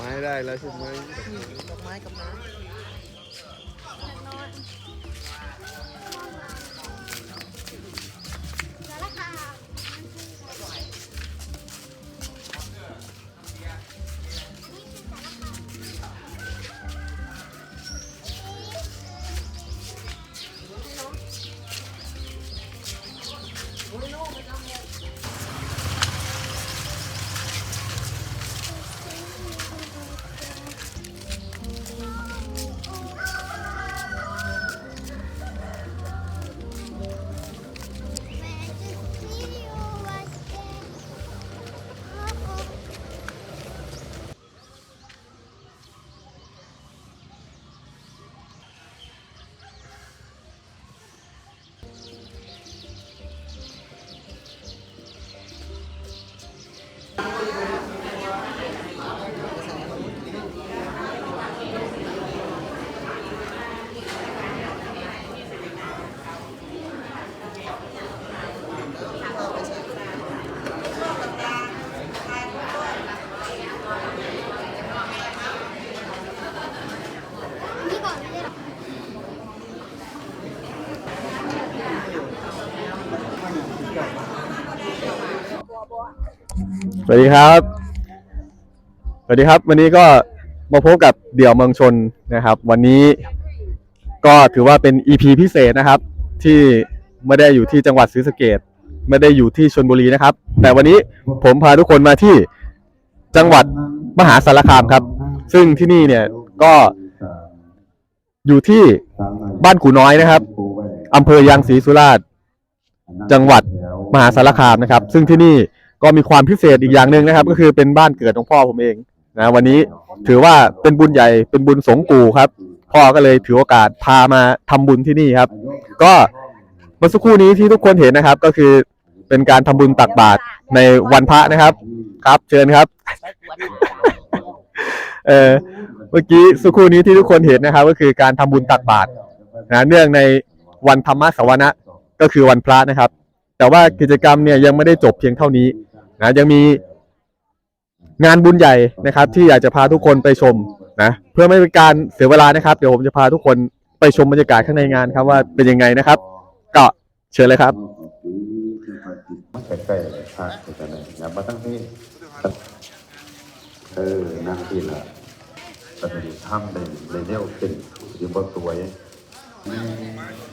ไม้ได้แล้วใช่ไหม ดอกไม้กับน้ำ สวัสดีครับ สวัสดีครับ วันนี้ก็มาพบกับเดี่ยวเมืองชนนะครับ วันนี้ก็ถือว่าเป็น EP พิเศษนะครับ ที่ไม่ได้อยู่ที่จังหวัดศรีสะเกดไม่ได้อยู่ที่ชลบุรีนะครับ แต่วันนี้ผมพาทุกคนมาที่จังหวัดมหาสารคามครับ ซึ่งที่นี่เนี่ยก็อยู่ที่บ้านกูน้อยนะครับอำเภอยางศรีสุราษฎร์จังหวัดมหาสารคามนะครับ ซึ่งที่นี่ ก็มีความพิเศษอีกอย่างหนึ่งนะครับ ก็คือเป็นบ้านเกิดของพ่อผมเองนะวันนี้ถือว่าเป็นบุญใหญ่เป็นบุญสงกูครับ พ่อก็เลยถือโอกาสพามาทำบุญที่นี่ครับ ก็เมื่อสักครู่นี้ที่ทุกคนเห็นนะครับ ก็คือเป็นการทำบุญตักบาตรในวันพระนะครับ ครับ เชิญครับ เออเมื่อกี้สักครู่นี้ที่ทุกคนเห็นนะครับ ก็คือการทำบุญตักบาตรนะเนื่องในวันธรรมสวนะก็คือวันพระนะครับ แต่ว่ากิจกรรมเนี่ยยังไม่ได้จบเพียงเท่านี้ นะยังมีงานบุญใหญ่นะครับ ที่อยากจะพาทุกคนไปชมนะเพื่อไม่เป็นการเสียเวลานะครับ เดี๋ยวผมจะพาทุกคนไปชมบรรยากาศข้างในงานครับว่าเป็นยังไงนะครับ ก็เชิญเลยครับมันใกล้ๆพระแต่ไหนอย่ามาตั้งที่เออนั่งที่ละปฏิบัติธรรมในในแนวเป็นอยู่บนตัวเองมี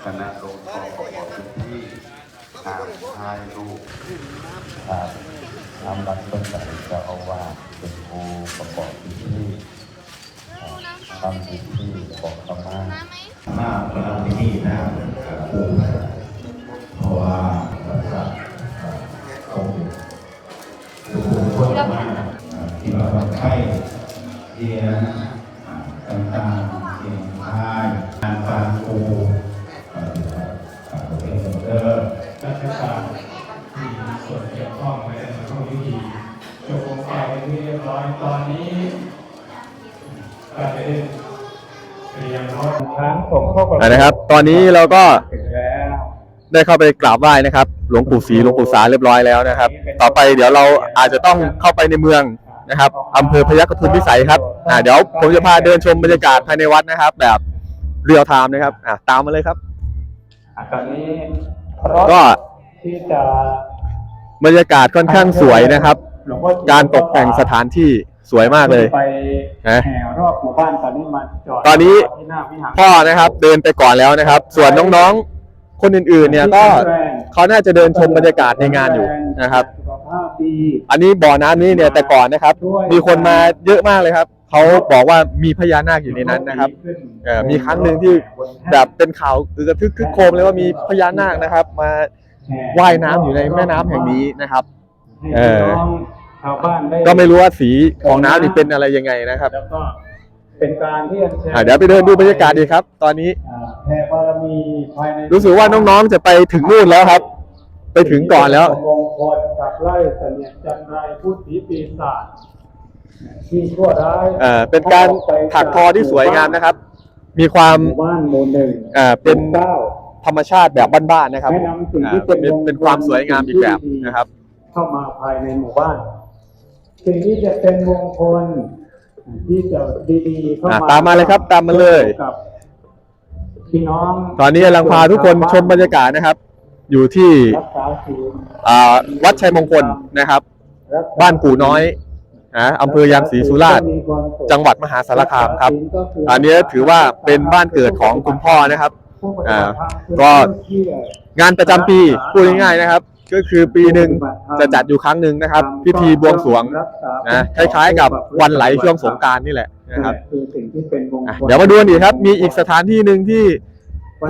คณะหลงพ่อของเราที่ทางทายรูปทาง ทำรัฐเป็นสัจจะเอาว่าสเป็นครูประกอบพิธีทำพิธีบอขมามากกว่าเราที่นี่นะครับปูเพราะว่าพระสัตว์คงทุกคนมาที่เราทำให้เรียนต่างๆ อ่านะครับ ตอนนี้เราก็ถึงแล้วได้เข้าไปกราบไหว้นะครับ หลวงปู่ศรีหลวงปู่สาเรียบร้อยแล้วนะครับ ต่อไปเดี๋ยวเราอาจจะต้องเข้าไปในเมืองนะครับอำเภอพยัคฆทุนวิสัยครับอ่าเดี๋ยวผมจะพาเดินชมบรรยากาศภายในวัดนะครับ แบบเรียลไทม์นะครับอ่าตามมาเลยครับอะตอนนี้รถก็ที่จะบรรยากาศค่อนข้างสวยนะครับ หลวงพ่อการตกแต่งสถานที่ สวยมากเลย ไปนะแห่รอบหมู่บ้านตอนนี้มาจอดตอนนี้ ที่หน้าวิหารพ่อนะครับ เดินไปก่อนแล้วนะครับ ส่วนน้องๆ คนอื่นๆ เนี่ยก็เขาน่าจะเดินชมบรรยากาศในงานอยู่นะครับ สุขภาพดีอันนี้บ่อน้ำนี้เนี่ยแต่ก่อนนะครับ มีคนมาเยอะมากเลยครับ เขาบอกว่ามีพญานาคอยู่ในนั้นนะครับ เอ่อมีครั้งหนึ่งที่ แบบเป็นข่าวอือกระทึกคึกโครมเลยว่ามีพญานาคนะครับ มาว่ายน้ำอยู่ในแม่น้ำแห่งนี้นะครับ เออชาวบ้านได้ก็ไม่รู้ว่าสีของน้ำนี่เป็นอะไรยังไงนะครับแล้วก็เป็นการที่อัญเชิญอะเดี๋ยวไปเดินดูบรรยากาศดีครับ ตอนนี้อ่าแผ่บารมีภายในรู้สึกว่าน้องๆจะไปถึงนู่นแล้วครับ ไปถึงก่อนแล้ว มงคลกับไล่เสนียดจันไรพูดผีปีศาจที่ชั่วร้ายเอ่อเป็นการถักทอที่สวยงามนะครับ มีความหมู่บ้านหมู่หนึ่งเอ่อเป็นเก้า ธรรมชาติแบบบ้านๆนะครับแนะนำสิ่งอ่าที่เป็นเป็นเป็นความสวยงามอีกแบบนะครับ เข้ามาภายในหมู่บ้าน สิ่งที่จะเป็นมงคลที่จะดีๆเข้าอะมาตามมาเลยครับตามมาเลย กับพี่น้องตอนนี้กำลังพาทุกคนชมบรรยากาศนะครับ อยู่ที่รักษาศีลอ่าวัดชัยมงคลนะครับ รักษบ้านกู่น้อยนะอำเภอยางศรีสุราษฎร์มีความสุข จังหวัดมหาสารคามครับ อันนี้ถือว่าเป็นบ้านเกิดของคุณพ่อนะครับ อ่าก็ งานประจำปีพูดง่ายๆนะครับ ก็คือปีหนึ่งจะจัดอยู่ครั้งหนึ่งนะครับ พิธีบวงสรวงนะคล้ายๆ กับวันไหลช่วงสงกรารนี่แหละนะครับคือสิ่งที่เป็นมงอะคลเดี๋ยวมาดูกันอีกครับ มีอีกสถานที่หนึ่งที่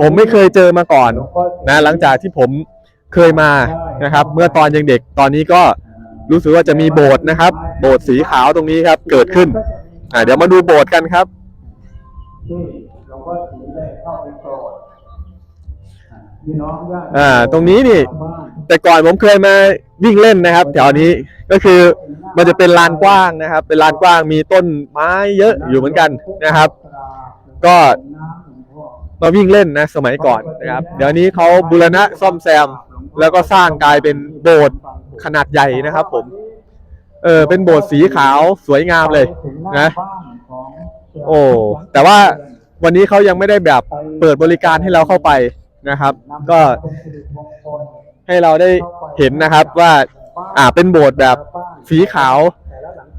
ผมไม่เคยเจอมาก่อนนะ หลังจากที่ผมเคยมานะครับ เมื่อตอนยังเด็กตอนนี้ก็รู้สึกว่าจะมีโบสถ์นะครับ โบสถ์สีขาวตรงนี้ครับ เกิดขึ้นอะเดี๋ยวมาดูโบสถ์กันครับที่หลวงพ่อศรีได้เข้าไปโปรดพี่น้องญาติอ่าตรงนี้นี่ชาวบ้าน แต่ก่อนผมเคยมาวิ่งเล่นนะครับ แถวนี้ก็คือมันจะเป็นลานกว้างนะครับ เป็นลานกว้างมีต้นไม้เยอะอยู่เหมือนกันนะครับ ก็มาวิ่งเล่นนะสมัยก่อนนะครับ เดี๋ยวนี้เขาบูรณะซ่อมแซม แล้วก็สร้างกลายเป็นโบสถ์ขนาดใหญ่นะครับ ผม เออเป็นโบสถ์สีขาวสวยงามเลยนะ โอ้แต่ว่าวันนี้เขายังไม่ได้แบบเปิดบริการให้เราเข้าไปนะครับ ก็ ให้เราได้เห็นนะครับว่าอ่าเป็นโบสถ์แบบสีขาว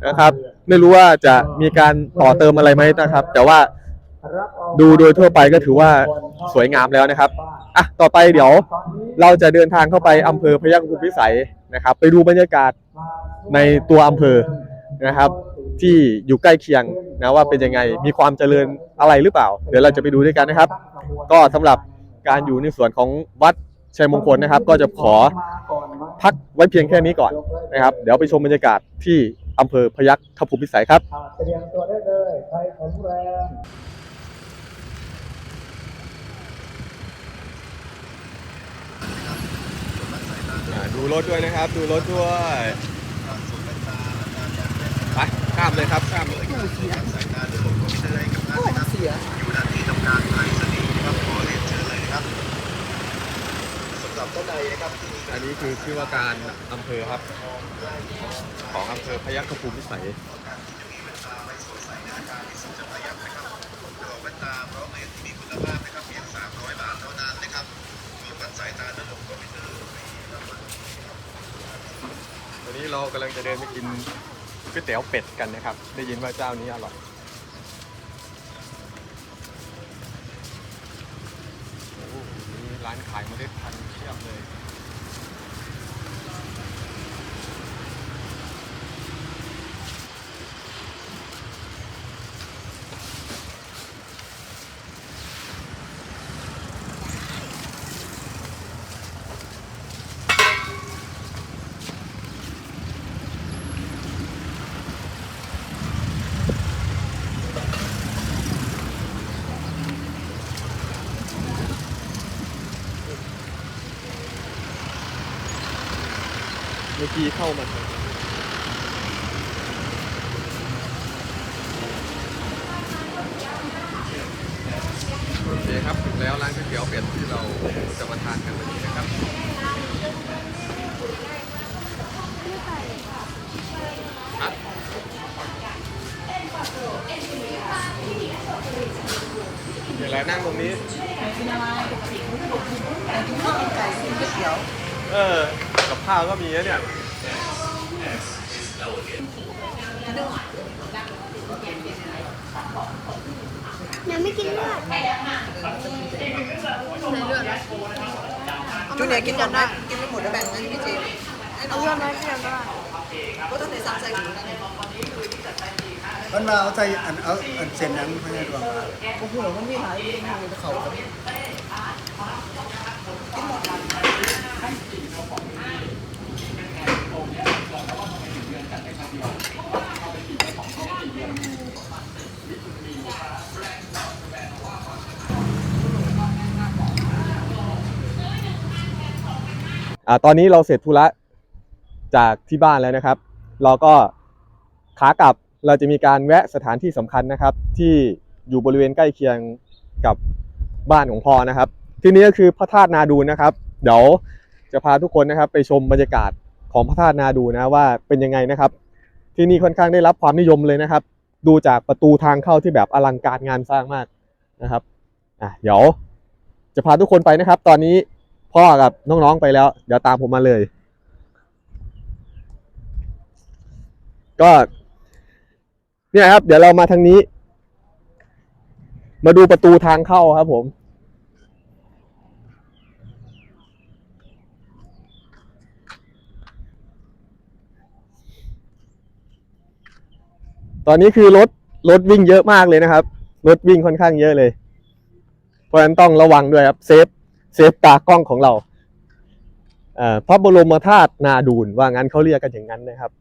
นะครับ ไม่รู้ว่าจะมีการต่อเติมอะไรไหมนะครับ แต่ว่าดูโดยทั่วไปก็ถือว่าสวยงามแล้วนะครับอะต่อไปเดี๋ยวเราจะเดินทางเข้าไปอำเภอพยัคฆ์ภูมิพิสัยนะครับ ไปดูบรรยากาศในตัวอำเภอนะครับ ที่อยู่ใกล้เคียงนะว่าเป็นยังไงมีความเจริญอะไรหรือเปล่า เดี๋ยวเราจะไปดูด้วยกันนะครับ ก็สำหรับการอยู่ในส่วนของวัด ชัยมงคลนะครับ ก็จะขอพักไว้เพียงแค่นี้ก่อนนะครับ เดี๋ยวไปชมบรรยากาศที่อำเภอพยัคฆ์ภูมิพิสัยครับอ่าเตรียมตัวได้เลยใครแข็งแรงดูรถด้วยนะครับ ดูรถด้วยไปข้ามเลยครับข้ามเลยโอ้มันเสีย อันนี้คือชื่อว่าการอำเภอครับ ของอำเภอพยัคฆ์ภูมิพิสัยตอนนี้เรากำลังจะเดินไปกินก๋วยเตี๋ยวเป็ดกันนะครับ ได้ยินว่าเจ้านี้อร่อยโอ้โหมีร้านขายเมล็ดพันธุ์ เทีเลยเมื่อกี้เข้ามาโอเคครับถึงแล้วร้านก๋วยเตี๋ยวเป็ดที่เราจะมาทานกันวันนี้นะครับฮะเดี๋ยวแล้วนั่งตรงนี้เออ กับข้าวก็มีนะเนี่ย ยังไม่กินเลือดจุเนี่ยกินก่อนนะกินไม่หมดแล้วแบ่งให้พี่เจมส์ให้น้เอาองเลือดไหมเลือดได้ก็ต้องในสั่งใส่ถุงนะมันมาเอาใส่อันเอาอันเส้นนั้นให้ดวงโอ้โหมันมีหลายเมนูเขาครับ อ่าตอนนี้เราเสร็จธุระจากที่บ้านแล้วนะครับ เราก็ขากลับเราจะมีการแวะสถานที่สำคัญนะครับ ที่อยู่บริเวณใกล้เคียงกับบ้านของพ่อนะครับ ที่นี้ก็คือพระธาตุนาดูนนะครับ เดี๋ยวจะพาทุกคนนะครับ ไปชมบรรยากาศของพระธาตุนาดูนะว่าเป็นยังไงนะครับ ที่นี่ค่อนข้างได้รับความนิยมเลยนะครับ ดูจากประตูทางเข้าที่แบบอลังการงานสร้างมากนะครับอะเดี๋ยวจะพาทุกคนไปนะครับ ตอนนี้ พ่อกับน้องๆไปแล้ว เดี๋ยวตามผมมาเลย ก็ เนี่ยครับ เดี๋ยวเรามาทางนี้ มาดูประตูทางเข้าครับผม ตอนนี้คือรถรถวิ่งเยอะมากเลยนะครับ รถวิ่งค่อนข้างเยอะเลย เพราะฉะนั้นต้องระวังด้วยครับ เซฟ เซฟตากล้องของเราพระบรมธาตุนาดูนว่างั้นเขาเรียกกันอย่างนั้นนะครับ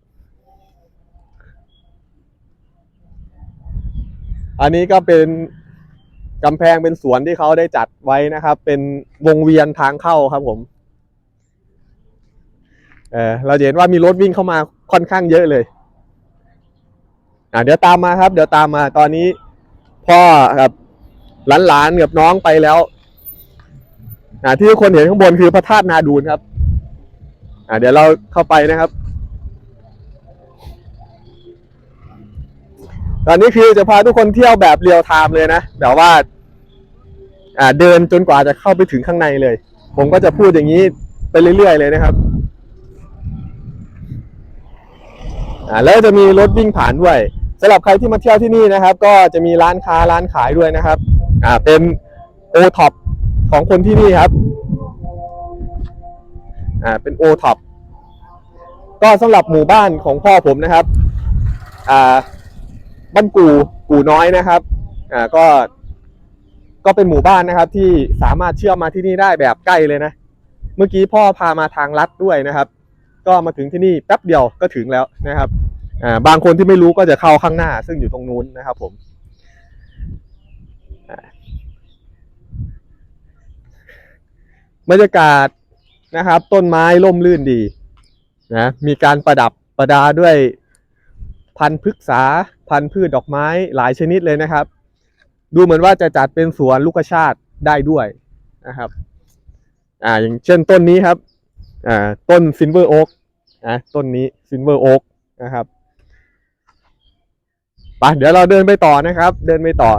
อันนี้ก็เป็นกำแพงเป็นสวนที่เขาได้จัดไว้นะครับ เป็นวงเวียนทางเข้าครับผมเออเราเห็นว่ามีรถวิ่งเข้ามาค่อนข้างเยอะเลยอ่าเดี๋ยวตามมาครับ เดี๋ยวตามมาตอนนี้พ่อกับหลานๆกับน้องไปแล้ว อ่าที่ทุกคนเห็นข้างบนคือพระธาตุนาดูนครับอ่าเดี๋ยวเราเข้าไปนะครับ ตอนนี้คือจะพาทุกคนเที่ยวแบบเรียลไทม์เลยนะแบบว่า อ่าเดินจนกว่าจะเข้าไปถึงข้างในเลย ผมก็จะพูดอย่างนี้ไปเรื่อยๆเลยนะครับอ่าแล้วจะมีรถวิ่งผ่านด้วยสำหรับใครที่มาเที่ยวที่นี่นะครับ ก็จะมีร้านค้าร้านขายด้วยนะครับ อ่าเป็นโอท็อป ของคนที่นี่ครับ อ่า เป็นโอท็อปก็สำหรับหมู่บ้านของพ่อผมนะครับ อ่า บ้านกู กูน้อยนะครับ อ่า ก็ ก็เป็นหมู่บ้านนะครับ ที่สามารถเชื่อมมาที่นี่ได้แบบใกล้เลยนะ เมื่อกี้พ่อพามาทางลัดด้วยนะครับ ก็มาถึงที่นี่แป๊บเดียวก็ถึงแล้วนะครับ อ่า บางคนที่ไม่รู้ก็จะเข้าข้างหน้า ซึ่งอยู่ตรงนู้นนะครับ ผมอ่า บรรยากาศนะครับ ต้นไม้ร่มรื่นดีนะมีการประดับประดาด้วยพันธุ์พฤกษาพันธุ์พืชดอกไม้หลายชนิดเลยนะครับ ดูเหมือนว่าจะจัดเป็นสวนลูกชาติได้ด้วยนะครับอ่าอย่างเช่นต้นนี้ครับอ่าต้นซินเวอร์โอ๊กนะต้นนี้ซินเวอร์โอ๊กนะครับไปเดี๋ยวเราเดินไปต่อนะครับ เดินไปต่อ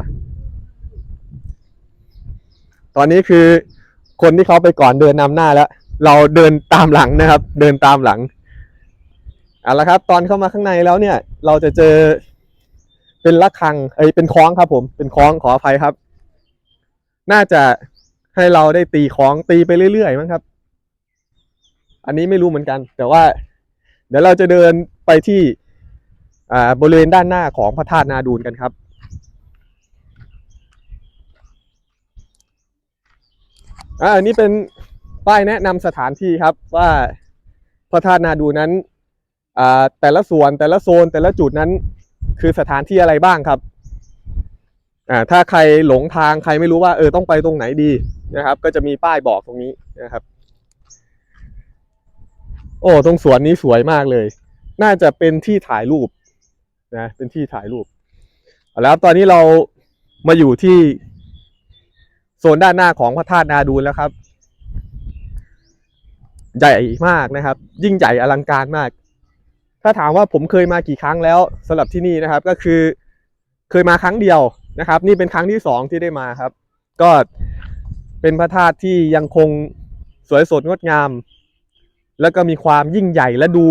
ตอนนี้คือ คนที่เขาไปก่อนเดินนำหน้าแล้ว เราเดินตามหลังนะครับ เดินตามหลังเอาละครับ ตอนเข้ามาข้างในแล้วเนี่ย เราจะเจอเป็นระฆังเอ้ยเป็นคล้องครับ ผม เป็นคล้องขออภัยครับ น่าจะให้เราได้ตีคล้องตีไปเรื่อยๆมั้งครับ อันนี้ไม่รู้เหมือนกัน แต่ว่า เดี๋ยวเราจะเดินไปที่อ่าบริเวณด้านหน้าของพระธาตุนาดูนกันครับ อ่าอันนี้เป็นป้ายแนะนำสถานที่ครับว่าพระธาตุนาดูนั้นอ่าแต่ละส่วนแต่ละโซนแต่ละจุดนั้นคือสถานที่อะไรบ้างครับอ่าถ้าใครหลงทางใครไม่รู้ว่าเออต้องไปตรงไหนดีนะครับ ก็จะมีป้ายบอกตรงนี้นะครับ โอ้ตรงสวนนี้สวยมากเลย น่าจะเป็นที่ถ่ายรูปนะเป็นที่ถ่ายรูปแล้วตอนนี้เรามาอยู่ที่ โซนด้านหน้าของพระธาตุนาดูนแล้วครับ ใหญ่มากนะครับ ยิ่งใหญ่อลังการมาก ถ้าถามว่าผมเคยมากี่ครั้งแล้วสำหรับที่นี่นะครับ ก็คือเคยมาครั้งเดียวนะครับ นี่เป็นครั้งที่สองที่ได้มาครับ ก็เป็นพระธาตุที่ยังคงสวยสดงดงาม แล้วก็มีความยิ่งใหญ่และดู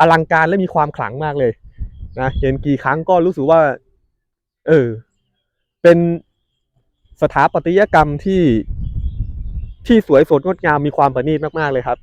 อลังการและมีความขลังมากเลยนะเห็นกี่ครั้งก็รู้สึกว่า เออ เป็น สถาปัตยกรรมที่ที่สวยสดงดงามมีความประณีตมากๆเลยครับ